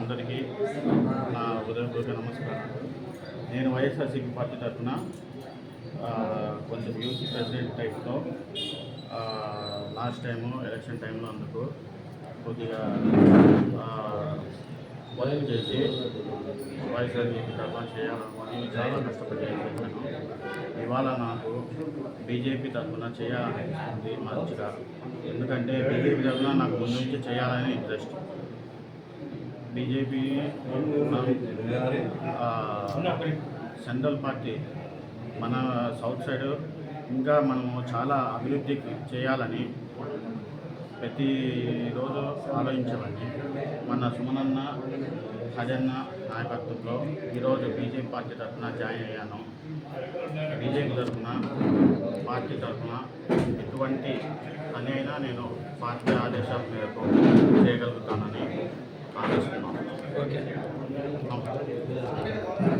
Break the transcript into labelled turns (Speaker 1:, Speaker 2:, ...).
Speaker 1: అందరికీ నా ఉదయపూర్వక నమస్కారం. నేను వైఎస్ఆర్సీపీ పార్టీ తరఫున కొంచెం యూసీ ప్రెసిడెంట్ టైప్లో లాస్ట్ టైము ఎలక్షన్ టైంలో అందుకు కొద్దిగా ఆ, చేసి వైఎస్ఆర్సీపీ తరఫున చేయాలనుకుని చాలా కష్టపడి చేశాను. ఇవాళ నాకు బీజేపీ తరఫున చేయాలనిపిస్తుంది మంచిగా. ఎందుకంటే బీజేపీ తరఫున నాకు ముందు నుంచి చేయాలని ఇంట్రెస్ట్. బీజేపీ సెంట్రల్ పార్టీ మన సౌత్ సైడ్ ఇంకా మనము చాలా అభివృద్ధి చేయాలని ప్రతిరోజు ఆలోచించేవాడిని. మన సుమనన్న హజన్న నాయకత్వంలో ఈరోజు బీజేపీ పార్టీ తరఫున జాయిన్ అయ్యాను. బీజేపీ తరఫున పార్టీ తరఫున ఎటువంటి పని అయినా నేను పార్టీ ఆదేశాల మేరకు చేయగలుగుతానని
Speaker 2: ఓకే.